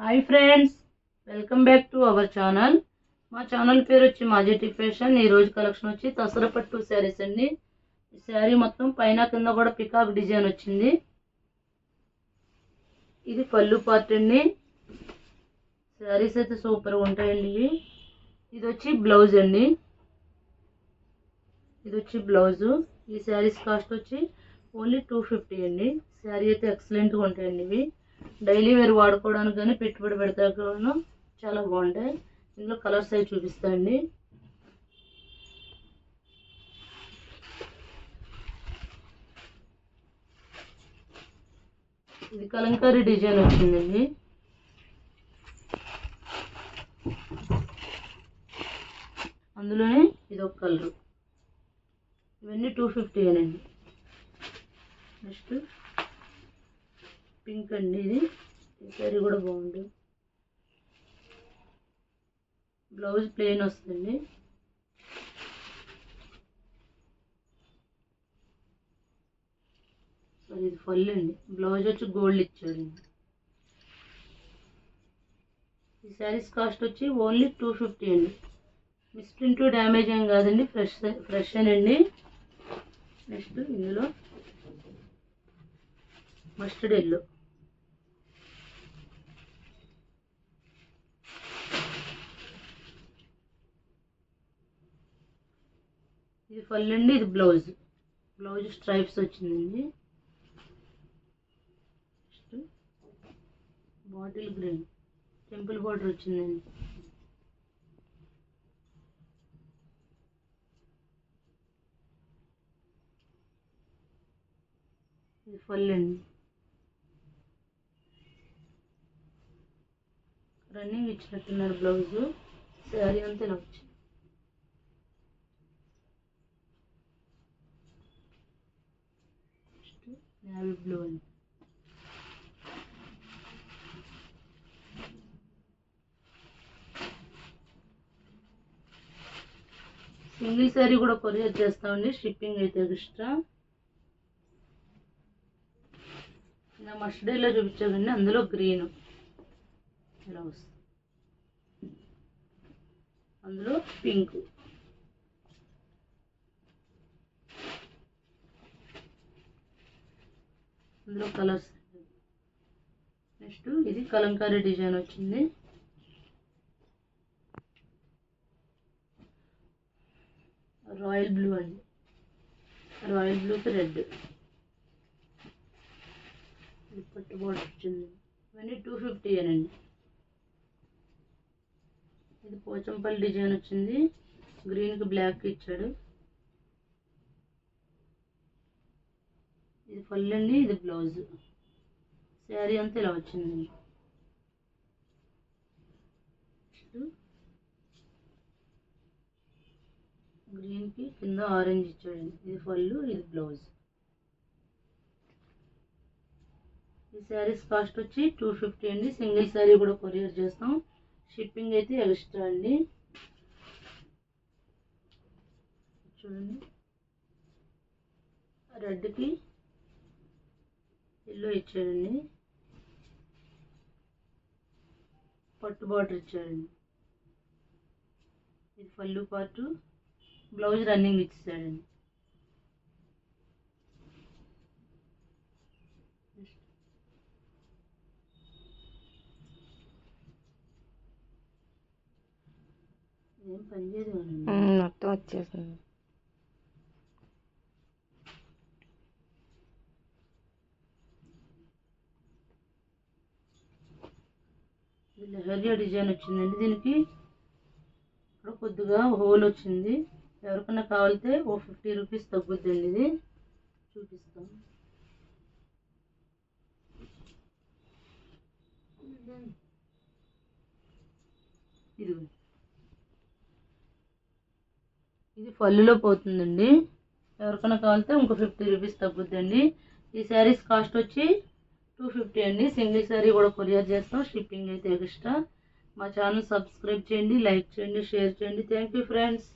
Hi friends welcome back to our channel మా channel పేరు వచ్చి మాజెటి ఫ్యాషన్. ఈ రోజు కలెక్షన్ వచ్చి దసరా పట్టు శారీస్ అండి. ఈ శారీ మొత్తం పైన కింద కూడా పికాక్ డిజైన్ వచ్చింది. ఇది పళ్ళు పార్ట్ అండి. శారీస్ అయితే సూపర్గా ఉంటాయండి ఇవి. ఇది వచ్చి బ్లౌజ్ అండి. ఇది వచ్చి బ్లౌజు ఈ శారీస్ కాస్ట్ వచ్చి ఓన్లీ టూ ఫిఫ్టీ అండి. శారీ అయితే ఎక్సలెంట్గా ఉంటాయండి ఇవి. డైలీ వేర్ వాడుకోవడానికి కానీ పెట్టుబడి పెడతాను చాలా బాగుంటాయి. ఇందులో కలర్స్ అవి చూపిస్తాయండి ఇది కలంకారీ డిజైన్ వచ్చిందండి. అందులోనే ఇది ఒక కలర్. ఇవన్నీ టూ ఫిఫ్టీ అండి నెక్స్ట్. పింక్ అండి ఇది. ఈ సారీ కూడా బాగుంది. బ్లౌజ్ ప్లెయిన్ వస్తుంది సారీ ఇది ఫుల్ అండి. బ్లౌజ్ వచ్చి గోల్డ్ ఇచ్చాడండి ఈ శారీస్ కాస్ట్ వచ్చి ఓన్లీ టూ ఫిఫ్టీ అండి. మిస్ప్రింట్ డ్యామేజ్ ఏం కాదండి. ఫ్రెష్ ఫ్రెష్ అండి నెక్స్ట్ ఇందులో మస్టర్డ్ ఎల్లో. ఇది ఫుల్ అండి ఇది బ్లౌజ్. బ్లౌజ్ స్ట్రైప్స్ వచ్చిందండి. బాటిల్ గ్రీన్ టెంపుల్ బార్డర్ వచ్చిందండి. ఇది ఫుల్ అండి. Running ఇచ్చినట్టున్నారు blouse. శారీ అంతా ఇలా వచ్చింది. నేవీ బ్లూ అని సింగిల్ శారీ కూడా కొరియర్ చేస్తామండి షిప్పింగ్ అయితే ఎక్స్ట్రా ఇలా మస్టర్డ్ ఎల్లో చూపించాకండి అందులో గ్రీన్ ఇలా వస్తుంది అందులో పింక్ ఇందులో కలర్స్ నెక్స్ట్ ఇది కలంకారీ డిజైన్ వచ్చింది. రాయల్ బ్లూ అండి. రాయల్ బ్లూకి రెడ్ పట్టు బోర్డర్ వచ్చింది. ఇవన్నీ టూ ఫిఫ్టీ అండి ఇది పోచంపల్లి డిజైన్ వచ్చింది. గ్రీన్కి బ్లాక్ ఇచ్చాడు. ఇది ఫుల్ అండి ఇది బ్లౌజ్. శారీ అంతా ఇలా వచ్చిందండి గ్రీన్కి కింద ఆరెంజ్ ఇచ్చాడండి. ఇది ఫుల్ ఇది బ్లౌజ్. ఈ శారీస్ కాస్ట్ వచ్చి టూ ఫిఫ్టీ అండి. సింగిల్ శారీ కూడా కొరియర్ చేస్తాం. షిప్పింగ్ అయితే ఎక్స్ట్రా అండి. చూడండి. రెడ్కి ఎల్లో ఇచ్చాడండి పట్టు బార్డర్ ఇచ్చాడండి ఇది పళ్ళు పార్టు బ్లౌజ్ రన్నింగ్ ఇచ్చాడండి ఏం పని చేయదు మొత్తం వచ్చేసింది ఇది లెహరియా డిజైన్ వచ్చిందండి. దీనికి ఇక్కడ కొద్దిగా హోల్ వచ్చింది. ఎవరికైనా కావాలితే ఓ ఫిఫ్టీ రూపీస్ తగ్గుద్దండి ఇది. చూపిస్తాం. ఇది ఇది పళ్ళులో పోతుందండి. ఎవరికైనా కావాలితే ఇంకో ఫిఫ్టీ రూపీస్ తగ్గుద్దండి. ఈ శారీస్ కాస్ట్ వచ్చి టూ ఫిఫ్టీ అండి. సింగిల్ శారీ కూడా కొరియర్ చేస్తాం. షిప్పింగ్ అయితే ఎక్స్ట్రా. మా ఛానల్ సబ్స్క్రైబ్ చేయండి లైక్ చేయండి షేర్ చేయండి. Thank you friends.